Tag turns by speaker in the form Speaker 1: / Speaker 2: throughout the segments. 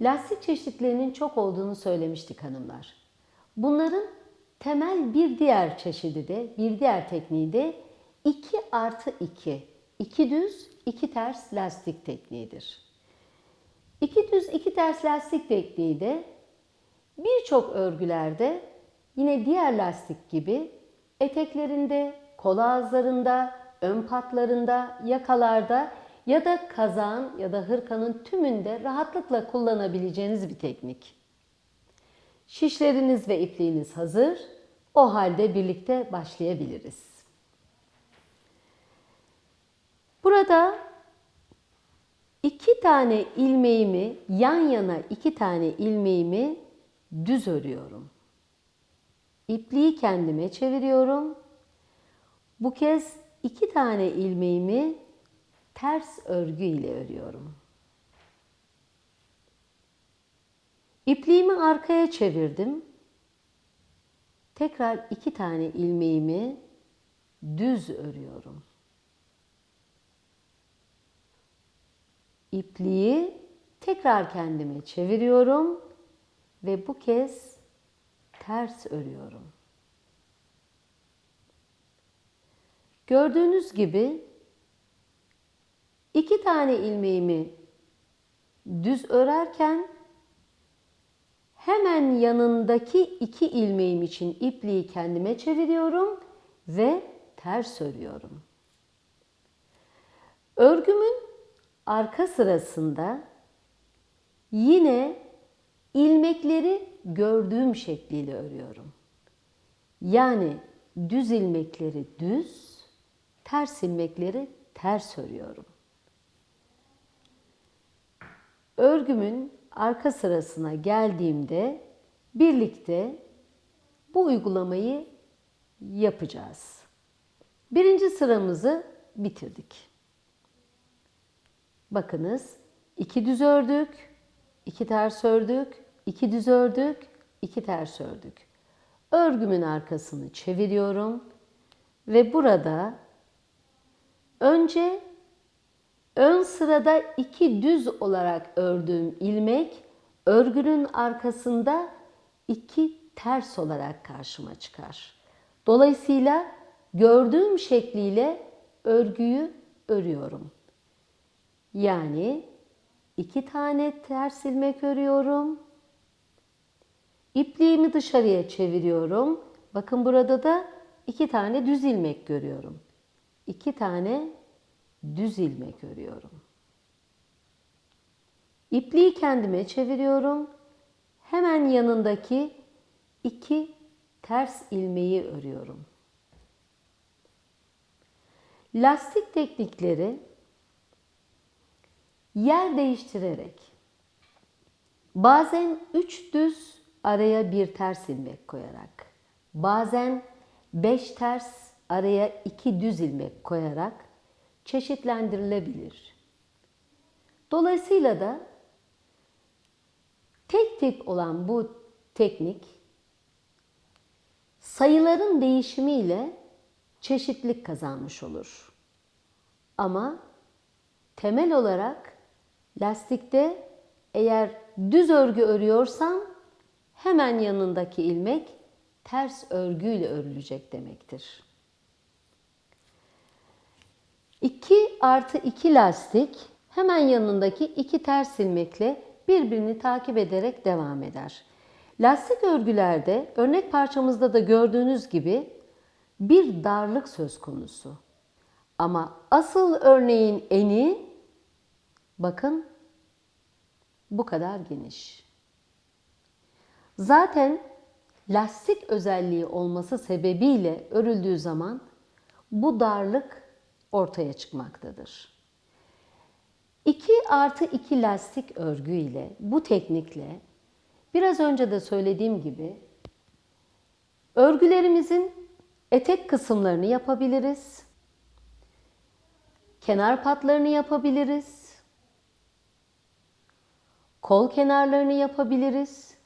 Speaker 1: lastik çeşitlerinin çok olduğunu söylemiştik hanımlar. Bunların temel bir diğer çeşidi de, bir diğer tekniği de 2 artı 2, 2 düz, 2 ters lastik tekniğidir. 2 düz, 2 ters lastik tekniği de birçok örgülerde yine diğer lastik gibi eteklerinde, kol ağızlarında, ön patlarında, yakalarda ya da kazağın ya da hırkanın tümünde rahatlıkla kullanabileceğiniz bir teknik. Şişleriniz ve ipliğiniz hazır. O halde birlikte başlayabiliriz. Burada iki tane ilmeğimi yan yana iki tane ilmeğimi düz örüyorum. İpliği kendime çeviriyorum. Bu kez iki tane ilmeğimi ters örgü ile örüyorum. İpliğimi arkaya çevirdim. Tekrar iki tane ilmeğimi düz örüyorum. İpliği tekrar kendime çeviriyorum ve bu kez ters örüyorum. Gördüğünüz gibi iki tane ilmeğimi düz örerken hemen yanındaki iki ilmeğim için ipliği kendime çeviriyorum ve ters örüyorum. Örgümün arka sırasında yine ilmekleri gördüğüm şekliyle örüyorum. Yani düz ilmekleri düz, ters ilmekleri ters örüyorum. Örgümün arka sırasına geldiğimde birlikte bu uygulamayı yapacağız. Birinci sıramızı bitirdik. Bakınız iki düz ördük, iki ters ördük, iki düz ördük, iki ters ördük. Örgümün arkasını çeviriyorum ve burada önce ön sırada iki düz olarak ördüğüm ilmek örgünün arkasında iki ters olarak karşıma çıkar. Dolayısıyla gördüğüm şekliyle örgüyü örüyorum. Yani iki tane ters ilmek örüyorum. İpliğimi dışarıya çeviriyorum. Bakın burada da iki tane düz ilmek görüyorum. İki tane düz ilmek örüyorum. İpliği kendime çeviriyorum. Hemen yanındaki iki ters ilmeği örüyorum. Lastik teknikleri yer değiştirerek bazen üç düz araya bir ters ilmek koyarak bazen beş ters araya iki düz ilmek koyarak çeşitlendirilebilir. Dolayısıyla da tek tip olan bu teknik sayıların değişimiyle çeşitlilik kazanmış olur. Ama temel olarak lastikte eğer düz örgü örüyorsam hemen yanındaki ilmek ters örgüyle örülecek demektir. 2 artı 2 lastik hemen yanındaki iki ters ilmekle birbirini takip ederek devam eder. Lastik örgülerde örnek parçamızda da gördüğünüz gibi bir darlık söz konusu. Ama asıl örneğin eni bakın bu kadar geniş. Zaten lastik özelliği olması sebebiyle örüldüğü zaman bu darlık ortaya çıkmaktadır. 2 artı 2 lastik örgü ile bu teknikle biraz önce de söylediğim gibi örgülerimizin etek kısımlarını yapabiliriz. Kenar patlarını yapabiliriz. Kol kenarlarını yapabiliriz.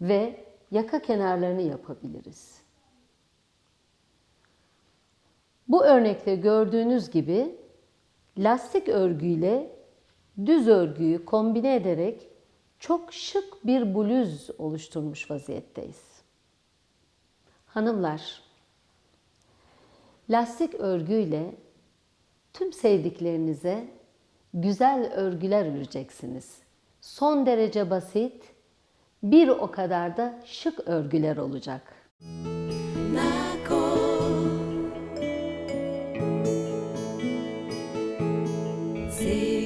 Speaker 1: Ve yaka kenarlarını yapabiliriz. Bu örnekte gördüğünüz gibi lastik örgüyle düz örgüyü kombine ederek çok şık bir bluz oluşturmuş vaziyetteyiz. Hanımlar, lastik örgüyle tüm sevdiklerinize güzel örgüler öreceksiniz. Son derece basit, bir o kadar da şık örgüler olacak. see.